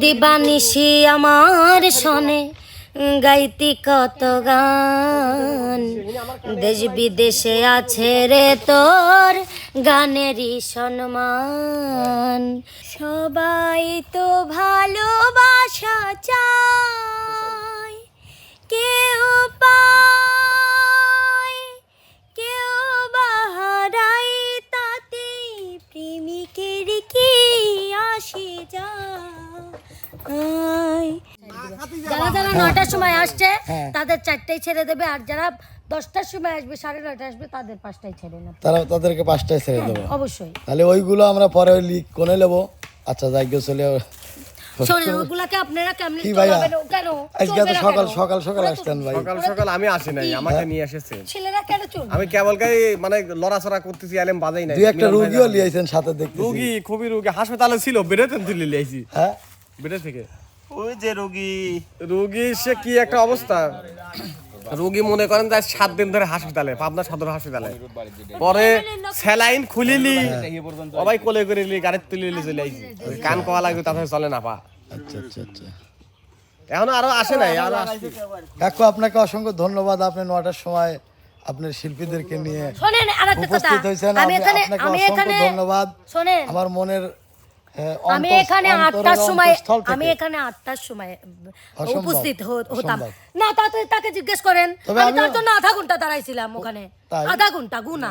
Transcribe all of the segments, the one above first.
দিবানিশি আমার শোনে, গাইতি কত গান। দেশ বিদেশে আছে রে তোর গানেরই সম্মান। সবাই তো ভালোবাসা চায়। সময় আসছে তাদের চারটায় ছেড়ে দেবে আর যারা দশটার সময় আসবে সাড়ে নয়টা আসবে তাদের পাঁচটায় ছেড়ে নেবে। তারা তাদেরকে পাঁচটায় ছেড়ে দেবো। অবশ্যই। তাহলে ওইগুলো আমরা পরে লিক কোনে নেব। আচ্ছা যাই গিয়ে চলে শোনেন ওগুলাকে আপনারা কেমনি চলাবেন? কেন? আজকে তো সকাল সকাল সকাল আসতেন ভাই। সকাল সকাল আমি আসি নাই আমাকে নিয়ে এসেছে। ছেলেরা কেন চলবে? আমি কেবল গাই মানে লড়াচড়া করতেছি আলেম বাজাই নাই। দুই একটা রুগীও লিয়েছেন সাথে দেখতেছি। রুগী খুবই রুগী। হাসপাতালে ছিল বেরোতেন তুলে লিয়েছি হ্যাঁ। বেড়ে থেকে। ওই যে রোগী। রুগী সে কি একটা অবস্থা? রুগী মনে করেন যে সাত দিন ধরে হাসপাতালে পাবনা সদর হাসপাতালে। পরে স্যালাইন খুলিলি সবাই কোলে করে নিলি গাড়ির তুলে নিলি চলে আইছি কান কওয়া লাগবে তাতে চলে না পা। আচ্ছা আচ্ছা আচ্ছা। এখন আরও আসে নাই আরও আসছে। কাকু আপনাকে অসংখ্য ধন্যবাদ। আপনি নটার সময় আপনার শিল্পীদেরকে নিয়ে উপস্থিত হয়েছেন। আমি আপনাকে আমি অসংখ্য এখানে ধন্যবাদ। শোনেন। আমার মনের আমি এখানে আটটার সময় আমি এখানে আটটার সময় উপস্থিত হতাম। না তাতে তাকে জিজ্ঞেস করেন। আমি তার জন্য আধা ঘণ্টা দাঁড়াইছিলাম ওখানে। আধা ঘণ্টা গুনা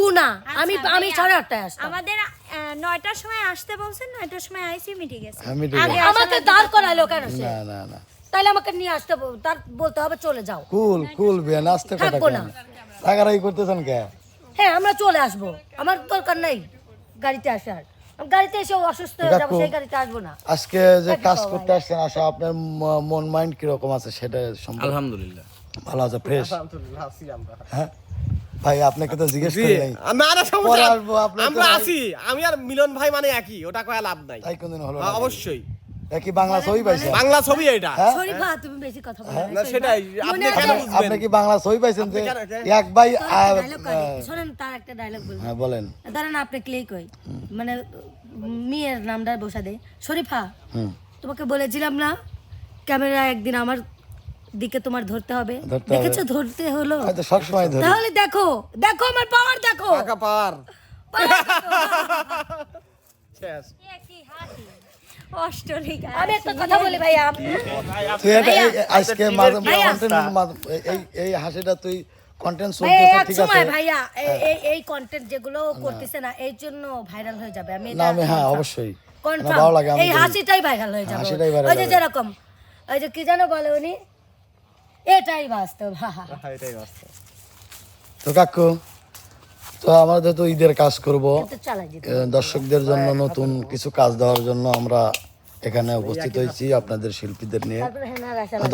গুনা আমি আমি সাড়ে আটটায় আসতাম। আমাদের নয়টার সময় আসতে বলছেন নয়টার সময় আইসি মিটে গেছে। আগে আমাকে দাঁড় করাইলো কেন সে? না না না। তাইলে আমাকে নিয়ে আসতে তার বলতে হবে চলে যাও। কুল কুল নাচতে কথা থাকব না। রাগারাগি করতেছেন কে? হ্যাঁ আমরা চলে আসব। আমার দরকার নাই গাড়িতে আসার। গাড়িতে এসে অসুস্থ হয়ে যাব সেই গাড়িতে আসব না। আজকে যে কাজ করতে আসছেন আসা আপনার মন মাইন্ড কীরকম আছে সেটা সম্পর্কে। আলহামদুলিল্লাহ। ভালো আছে ফ্রেশ আলহামদুলিল্লাহ আছি আমরা। হ্যাঁ? ভাই আপনাকে তো জিজ্ঞেস করি নাই না সমস্যা আমরা আছি। আমি আর মিলন ভাই মানে একই ওটা কয়া লাভ নাই। তাই কোনদিন হলো হ্যাঁ, অবশ্যই। একই বাংলা ছবি পাইছেন? বাংলা ছবি এটা। হ্যাঁ? শরীফা তুমি বেশি কথা বলো। না সেটাই আপনি কেন বুঝবেন। আপনি কি বাংলা ছবি পাইছেন যে কেন- কেন? এক ভাই আর তার একটা ডায়লগ বলব। হ্যাঁ বলেন। দাঁড়ান আপনি ক্লিক কই মানে মেয়ের নামটা বসা দে। শরীফা তোমাকে বলেছিলাম না ক্যামেরা একদিন আমার দিকে তোমার ধরতে হবে। দেখেছ ধরতে হলো। সবসময় ধরি। তাহলে দেখো দেখো আমার পাওয়ার। দেখো। পাকা অষ্টরিকা আমি একটা কথা বলি ভাইয়া। তুই এটা আজকে মাঝে- ভাইয়া। content মাঝে- এই এই হাসিটা তুই কন্টেন্ট ভাইয়া ঠিক আছে? ভাইয়া এই- কন্টেন্ট যেগুলো করতেছে না এই জন্য ভাইরাল হয়ে যাবে। আমি না আমি হ্যাঁ অবশ্যই। ভালো লাগে এই হাসিটাই ভাইরাল হয়ে যাবে। হাসিটাই ওই যে যেরকম ওই যে কি জানো বলে উনি? এটাই বাস্তব হা হা হ্যাঁ, এটাই বাস্তব তো কাকু তো আমাদের তো ঈদের কাজ করব। দর্শকদের জন্য নতুন কিছু কাজ দেওয়ার জন্য আমরা এখানে উপস্থিত হয়েছি আপনাদের শিল্পীদের নিয়ে।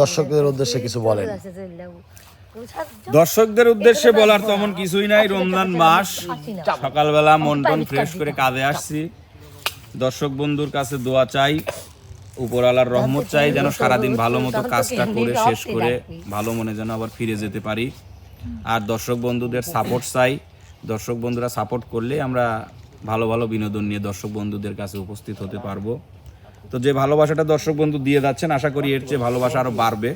দর্শকদের উদ্দেশ্যে কিছু বলেন। দর্শকদের উদ্দেশ্যে বলার তেমন কিছুই নাই রমজান মাস। সকালবেলা মন টন ফ্রেশ করে কাজে আসছি। দর্শক বন্ধুর কাছে দোয়া চাই উপরওয়ালার রহমত চাই যেন সারাদিন ভালো মতো কাজটা করে শেষ করে ভালো মনে যেন আবার ফিরে যেতে পারি। আর দর্শক বন্ধুদের সাপোর্ট চাই দর্শক বন্ধুরা সাপোর্ট করলে আমরা ভালো ভালো বিনোদন নিয়ে দর্শক বন্ধুদের কাছে উপস্থিত হতে পারব। তো যে ভালোবাসাটা দর্শক বন্ধু দিয়ে যাচ্ছেন আশা করি এর চেয়ে ভালোবাসা আরও বাড়বে।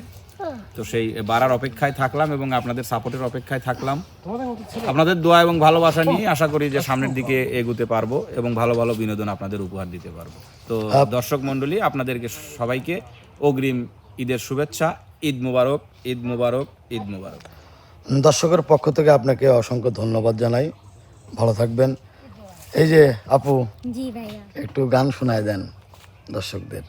তো সেই বাড়ার অপেক্ষায় থাকলাম এবং আপনাদের সাপোর্টের অপেক্ষায় থাকলাম। আপনাদের দোয়া এবং ভালোবাসা নিয়ে আশা করি যে সামনের দিকে এগুতে পারব এবং ভালো ভালো বিনোদন আপনাদের উপহার দিতে পারব। তো দর্শক মণ্ডলী আপনাদেরকে সবাইকে অগ্রিম ঈদের শুভেচ্ছা। ঈদ মুবারক ঈদ মুবারক ঈদ মুবারক। দর্শকের পক্ষ থেকে আপনাকে অসংখ্য ধন্যবাদ জানাই। ভালো থাকবেন। এই যে আপু একটু গান শোনায় দেন দর্শকদের।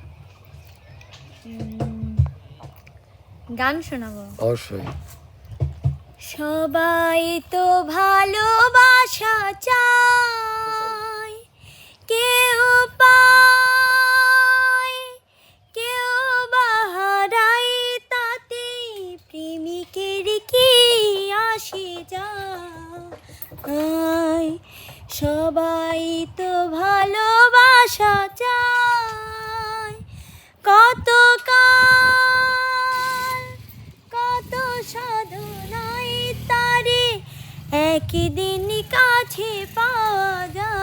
গান শোনাবো? অবশ্যই। সবাই তো ভালোবাসা চায়। একদিন কাছে পাওয়া যায়।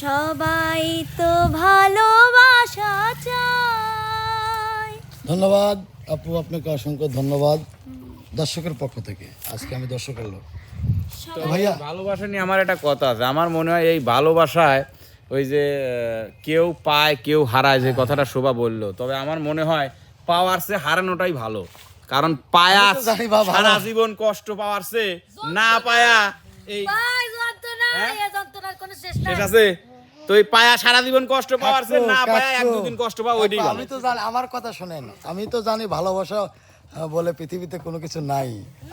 সবাই তো ভালোবাসা চায়। ধন্যবাদ আপু আপনাকে অসংখ্য ধন্যবাদ দর্শকের পক্ষ থেকে। আজকে আমি দর্শকের লোক। তো ভাইয়া। ভালোবাসা নিয়ে আমার একটা কথা আছে। আমার মনে হয় এই ভালোবাসায় ওই যে কেউ পায় কেউ হারায় যে কথাটা শোভা বলল। তবে আমার মনে হয় পাওয়ার সে হারানোটাই ভালো। কারণ পায়া। সারা জীবন কষ্ট পাওয়ার চেয়ে না পায়া এই শেষ আছে? তো এই পায়া সারা জীবন কষ্ট পাওয়ার চেয়ে না পায়া এক দুদিন কষ্ট পাওয়া ওইটাই আমি তো জানি আমার কথা শোনেন। আমি তো জানি ভালোবাসা বলে পৃথিবীতে কোনো কিছু নাই।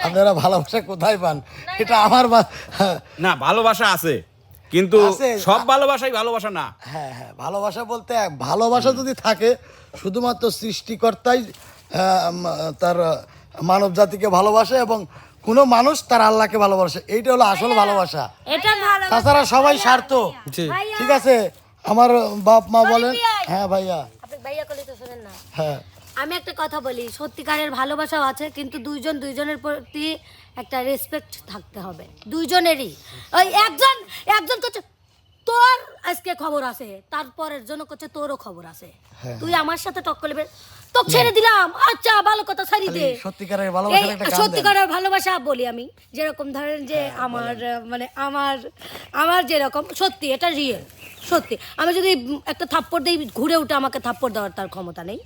আপনারা ভালোবাসা কোথায় পান? এটা আমার না ভালোবাসা আছে কিন্তু সব ভালোবাসাই ভালোবাসা না। হ্যাঁ হ্যাঁ ভালোবাসা বলতে ভালোবাসা যদি থাকে শুধুমাত্র সৃষ্টিকর্তাই তার মানব জাতিকে ভালোবাসে এবং কোনো মানুষ তার আল্লাহকে ভালোবাসে। এইটা হলো আসল ভালোবাসা। তাছাড়া সবাই স্বার্থ। ঠিক আছে আমার বাপ মা বলেন। হ্যাঁ ভাইয়া। ভাইয়া কলি তো শোনেন না। হ্যাঁ। আমি একটা কথা বলি সত্যিকারের ভালোবাসাও আছে কিন্তু দুইজন দুইজনের প্রতি একটা রেসপেক্ট থাকতে হবে। দুইজনেরই। ওই একজন একজন করছে তোর আজকে খবর আছে তারপরের জন্য করছে তোরও খবর আছে। তুই আমার সাথে টক করলে তো ছেড়ে দিলাম। আচ্ছা ভালো কথা ছাড়ি দে। সত্যিকারের ভালোবাসা একটা সত্যিকারের ভালোবাসা বলি আমি। যেরকম ধরেন যে আমার মানে আমার আমার যেরকম সত্যি এটা রিয়েল সত্যি। আমি যদি একটা থাপ্পড় দিই ঘুরে উঠে আমাকে থাপ্পড় দেওয়ার তার ক্ষমতা নেই।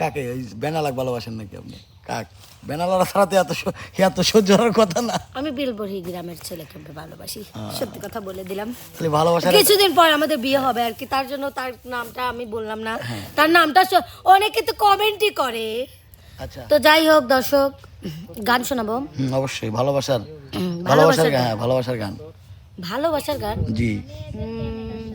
কাকে ওই বেনালাক ভালোবাসেন নাকি আপনি? কাক? বেনালারা ছাড়া তো এত এত সহ্য হওয়ার কথা না। আমি বিলবরি গ্রামের ছেলেকে ভালোবাসি। সত্যি কথা বলে দিলাম। খালি ভালোবাসার কিছুদিন পর আমাদের বিয়ে হবে আর কি তার জন্য তার নামটা আমি বললাম না। তার নামটা অনেকে তো কমেন্টই করে। আচ্ছা। তো যাই হোক দর্শক গান শোনাবো। অবশ্যই ভালোবাসার ভালোবাসার গান হ্যাঁ ভালোবাসার গান। ভালোবাসার গান? জি।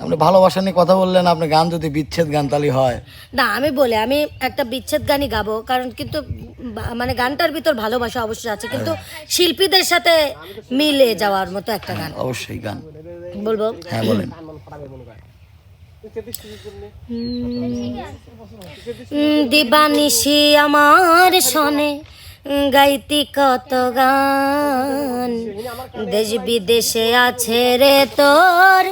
আপনি ভালোবাসা নিয়ে কথা বললেন আপনি গান যদি বিচ্ছেদ গান তাহলে হয়। না আমি বলে আমি একটা বিচ্ছেদ গানই গাবো কারণ কিন্তু মানে গানটার ভিতর ভালোবাসা অবশ্যই আছে কিন্তু শিল্পীদের সাথে মিলে যাওয়ার মতো একটা গান। অবশ্যই গান। বলব? হ্যাঁ বলেন। দিবানিশি আমার শোনে গাইতি কত গান। দেশ বিদেশে আছে রে তোর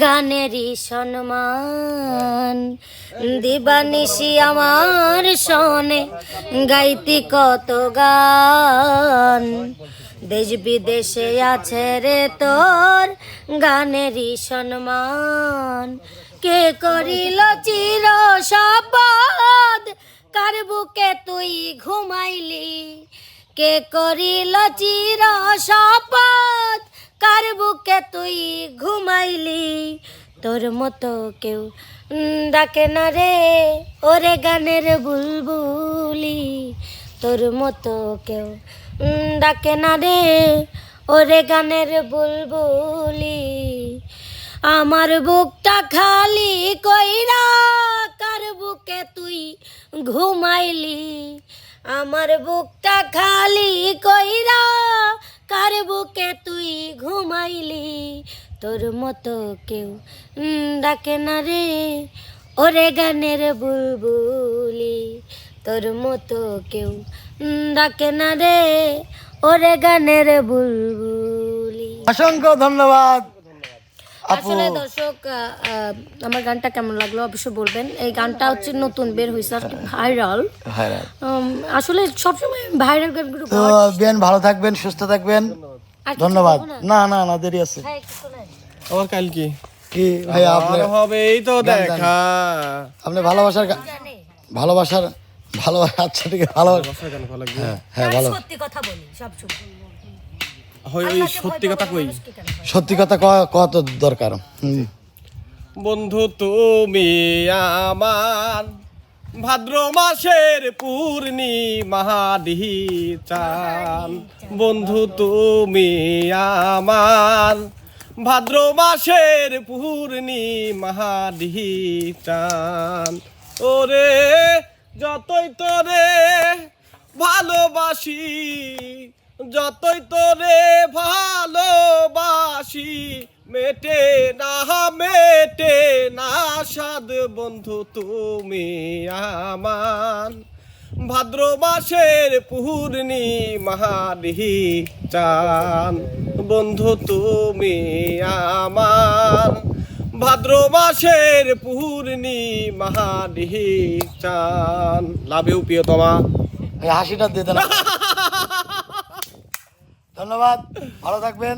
গানেরই সম্মান। দিবানিশি আমার শোনে, গাইতি কত গান। দেশ বিদেশে আছে রে তোর গানেরই সম্মান। কে করিল চির শপথ? কার বুকে তুই ঘুমাইলি? কে করিল চির শপথ? কার বুকে তুই ঘুমাইলি? তোর মতো কেউ ডাকে না রে, ওরে গানের বুলবুলি। তোর মতো কেউ ডাকে না রে, ওরে গানের বুলবুলি। আমার বুকটা খালি কইরা ঘুমাইলি, আমার বুকটা খালি কইরা কার বুকে তুই ঘুমাইলি? তোর মতো কেউ ডাকে না রে, ওরে গানের বুলবুলি। তোর মতো কেউ ডাকে না রে, ওরে গানের বুলবুলি। অসংখ্য ধন্যবাদ। আসলে দর্শক আমার গানটা কেমন লাগল অবশ্যই বলবেন। এই গানটা হচ্ছে নতুন বের হয়েছে ভাইরাল। হ্যাঁ হ্যাঁ। আসলে সবসময় ভাইরাল গানগুলো বেন ভালো থাকবেন সুস্থ থাকবেন। ধন্যবাদ। না? না না না দেরি আছে। আবার কাল কি? কি ভাই আপনি হবে এই তো দেখা। আপনি ভালোবাসার ভালোবাসার ভালোবাসা আচ্ছা ঠিক আছে ভালোবাসা গান ভালো হ্যাঁ হ্যাঁ ভালো সত্যি কথা বলি সব শুনি ওই সত্যি কথা কই? সত্যি কথা ক- কত দরকার। বন্ধু তুমি আমার ভাদ্র মাসের পূর্ণিমা চান বন্ধু তুমি আমার ভাদ্র মাসের পূর্ণিমা চান ওরে যতই তোরে ভালোবাসি যতই তোরে ভালোবাসি মেটে না মেটে না সাদ বন্ধু তুমি আমার। ভাদ্র মাসের পূর্ণিমা দিহি চান বন্ধু তুমি আমার। ভাদ্র মাসের পূর্ণি মাহাডিহি চান। লাভ ইউ প্রিয়তমা। হাসিটা দিতে না। ধন্যবাদ ভালো থাকবেন।